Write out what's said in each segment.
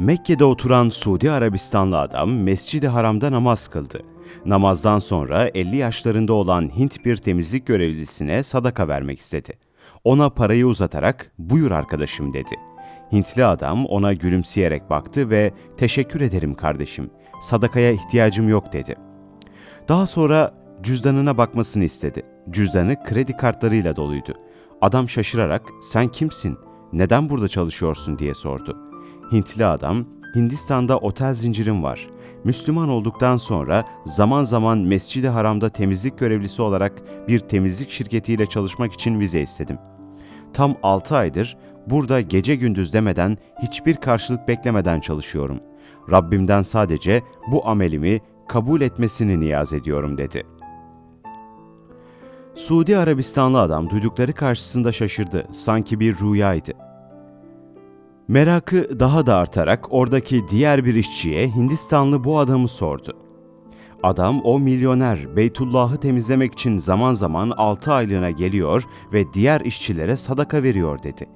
Mekke'de oturan Suudi Arabistanlı adam Mescid-i Haram'da namaz kıldı. Namazdan sonra 50 yaşlarında olan Hint bir temizlik görevlisine sadaka vermek istedi. Ona parayı uzatarak "Buyur arkadaşım." dedi. Hintli adam ona gülümseyerek baktı ve "Teşekkür ederim kardeşim. Sadakaya ihtiyacım yok." dedi. Daha sonra cüzdanına bakmasını istedi. Cüzdanı kredi kartlarıyla doluydu. Adam şaşırarak "Sen kimsin? Neden burada çalışıyorsun?" diye sordu. Hintli adam, Hindistan'da otel zincirim var. Müslüman olduktan sonra zaman zaman Mescid-i Haram'da temizlik görevlisi olarak bir temizlik şirketiyle çalışmak için vize istedim. Tam 6 aydır burada gece gündüz demeden hiçbir karşılık beklemeden çalışıyorum. Rabbimden sadece bu amelimi kabul etmesini niyaz ediyorum dedi. Suudi Arabistanlı adam duydukları karşısında şaşırdı. Sanki bir rüyaydı. Merakı daha da artarak oradaki diğer bir işçiye Hindistanlı bu adamı sordu. Adam o milyoner Beytullah'ı temizlemek için zaman zaman 6 aylığına geliyor ve diğer işçilere sadaka veriyor dedi.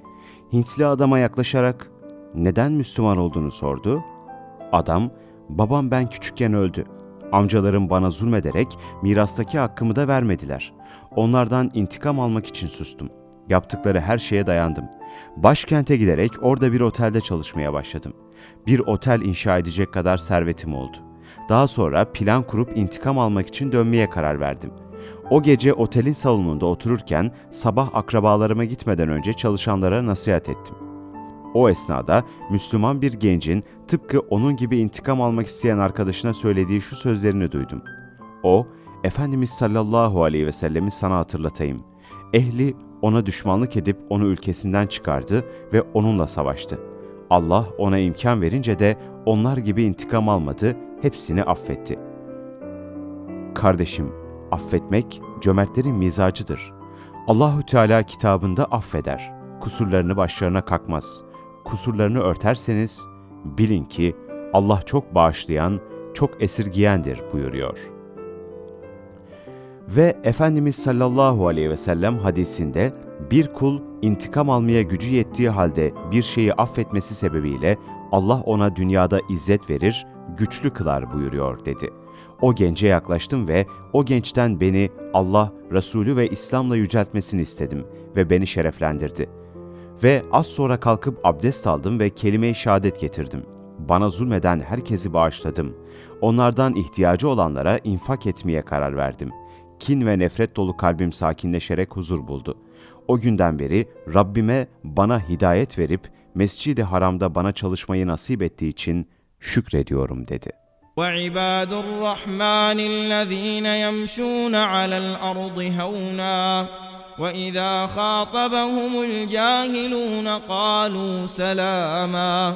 Hintli adama yaklaşarak neden Müslüman olduğunu sordu. Adam, babam ben küçükken öldü. Amcalarım bana zulmederek mirastaki hakkımı da vermediler. Onlardan intikam almak için sustum. Yaptıkları her şeye dayandım. Başkente giderek orada bir otelde çalışmaya başladım. Bir otel inşa edecek kadar servetim oldu. Daha sonra plan kurup intikam almak için dönmeye karar verdim. O gece otelin salonunda otururken sabah akrabalarıma gitmeden önce çalışanlara nasihat ettim. O esnada Müslüman bir gencin tıpkı onun gibi intikam almak isteyen arkadaşına söylediği şu sözlerini duydum. O, Efendimiz sallallahu aleyhi ve sellemi sana hatırlatayım. Ehli ona düşmanlık edip onu ülkesinden çıkardı ve onunla savaştı. Allah ona imkan verince de onlar gibi intikam almadı, hepsini affetti. Kardeşim, affetmek cömertlerin mizacıdır. Allahü Teala kitabında affeder. Kusurlarını başlarına kakmaz. Kusurlarını örterseniz bilin ki Allah çok bağışlayan, çok esirgiyendir buyuruyor. Ve Efendimiz sallallahu aleyhi ve sellem hadisinde bir kul intikam almaya gücü yettiği halde bir şeyi affetmesi sebebiyle Allah ona dünyada izzet verir, güçlü kılar buyuruyor dedi. O gence yaklaştım ve o gençten beni Allah, Resulü ve İslam'la yüceltmesini istedim ve beni şereflendirdi. Ve az sonra kalkıp abdest aldım ve kelime-i şehadet getirdim. Bana zulmeden herkesi bağışladım. Onlardan ihtiyacı olanlara infak etmeye karar verdim Kin ve nefret dolu kalbim sakinleşerek huzur buldu. O günden beri Rabbime bana hidayet verip Mescid-i Haram'da bana çalışmayı nasip ettiği için şükrediyorum dedi. وعباد الرحمن الذين يمشون على الارض هونا واذا خاطبهم الجاهلون قالوا سلاما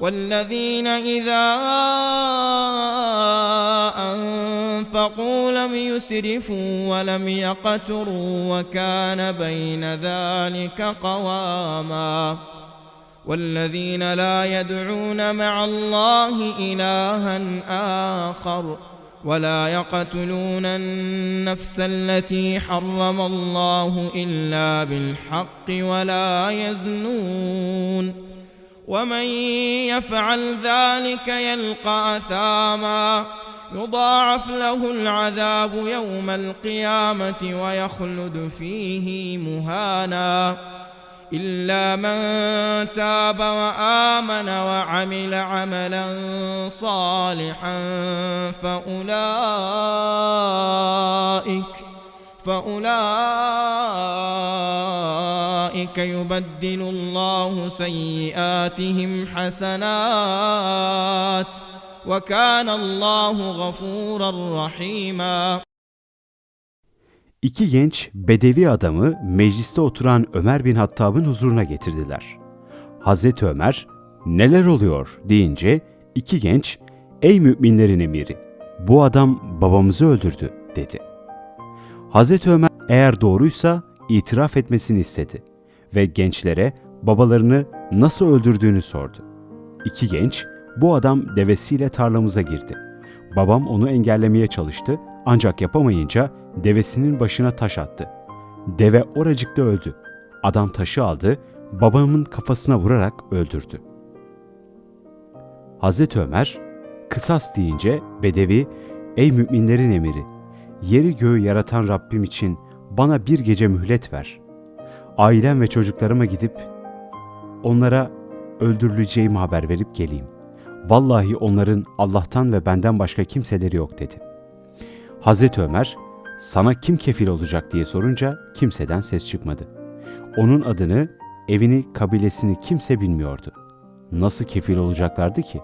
والذين إذا أنفقوا لم يسرفوا ولم يقتروا وكان بين ذلك قواما والذين لا يدعون مع الله إلها آخر ولا يقتلون النفس التي حرم الله إلا بالحق ولا يزنون ومن يفعل ذلك يلقى أثاما. يضاعف له العذاب يوم القيامة ويخلد فيه مهانا. إلا من تاب وآمن وعمل عملا صالحا فأولئك فأولئك يبدل الله سيئاتهم حسنات وكان الله غفورا رحيما İki genç Bedevi adamı mecliste oturan Ömer bin Hattab'ın huzuruna getirdiler. Hazreti Ömer, neler oluyor deyince iki genç ey müminlerin emiri bu adam babamızı öldürdü dedi. Hazreti Ömer eğer doğruysa itiraf etmesini istedi ve gençlere babalarını nasıl öldürdüğünü sordu. İki genç bu adam devesiyle tarlamıza girdi. Babam onu engellemeye çalıştı ancak yapamayınca devesinin başına taş attı. Deve oracıkta öldü. Adam taşı aldı, babamın kafasına vurarak öldürdü. Hazreti Ömer, kısas deyince Bedevi, ey müminlerin emiri, yeri göğü yaratan Rabbim için bana bir gece mühlet ver. Ailem ve çocuklarıma gidip onlara öldürüleceğimi haber verip geleyim. Vallahi onların Allah'tan ve benden başka kimseleri yok dedi. Hazreti Ömer, sana kim kefil olacak diye sorunca kimseden ses çıkmadı. Onun adını, evini, kabilesini kimse bilmiyordu. Nasıl kefil olacaklardı ki?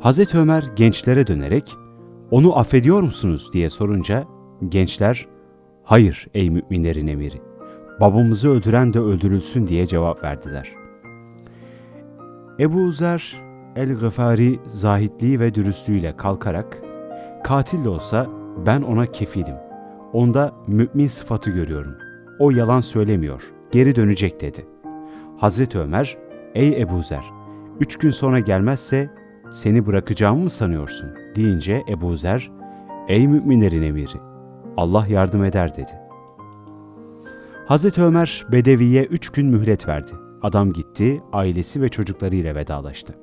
Hazreti Ömer gençlere dönerek, onu affediyor musunuz diye sorunca, gençler, hayır ey müminlerin emiri, babamızı öldüren de öldürülsün diye cevap verdiler. Ebu Zer el-Gıfari zahitliği ve dürüstlüğüyle kalkarak, katil de olsa ben ona kefilim. Onda mümin sıfatı görüyorum. O yalan söylemiyor, geri dönecek dedi. Hazreti Ömer, ey Ebu Zer, üç gün sonra gelmezse seni bırakacağımı mı sanıyorsun? deyince Ebu Zer, ey müminlerin emiri, Allah yardım eder dedi. Hazreti Ömer Bedevi'ye üç gün mühlet verdi. Adam gitti, ailesi ve çocuklarıyla vedalaştı.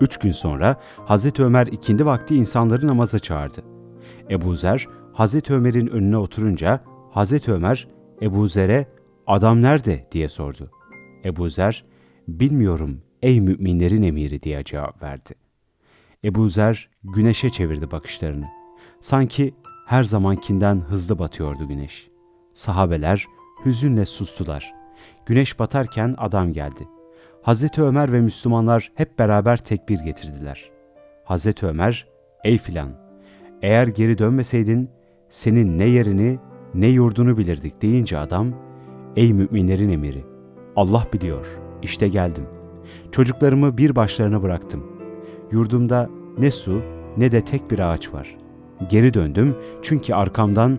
Üç gün sonra Hazreti Ömer ikindi vakti insanları namaza çağırdı. Ebu Zer, Hazreti Ömer'in önüne oturunca Hazreti Ömer, Ebu Zer'e adam nerede diye sordu. Ebu Zer, bilmiyorum ey müminlerin emiri diye cevap verdi. Ebu Zer güneşe çevirdi bakışlarını. Sanki her zamankinden hızlı batıyordu güneş. Sahabeler hüzünle sustular. Güneş batarken adam geldi. Hazreti Ömer ve Müslümanlar hep beraber tekbir getirdiler. Hazreti Ömer, ey filan, eğer geri dönmeseydin senin ne yerini ne yurdunu bilirdik deyince adam, ey müminlerin emiri, Allah biliyor, işte geldim. Çocuklarımı bir başlarına bıraktım. Yurdumda ne su ne de tek bir ağaç var. Geri döndüm çünkü arkamdan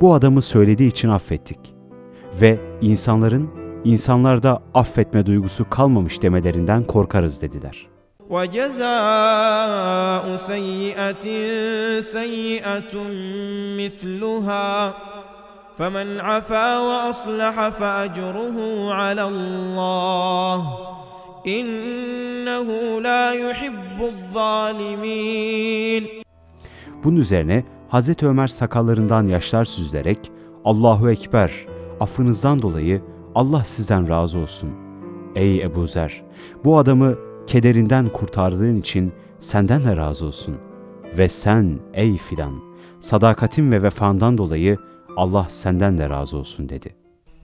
bu adamı söylediği için affettik. Ve insanların, insanlarda affetme duygusu kalmamış demelerinden korkarız dediler. وجزاء سيئة سيئة مثلها فمن عفا وأصلح فأجره على الله إنه لا يحب الظالمين Bunun üzerine Hazreti Ömer sakallarından yaşlar süzülerek Allahu Ekber, affınızdan dolayı Allah sizden razı olsun. Ey Ebu Zer, bu adamı kederinden kurtardığın için senden de razı olsun. Ve sen ey filan, sadakatin ve vefandan dolayı Allah senden de razı olsun dedi.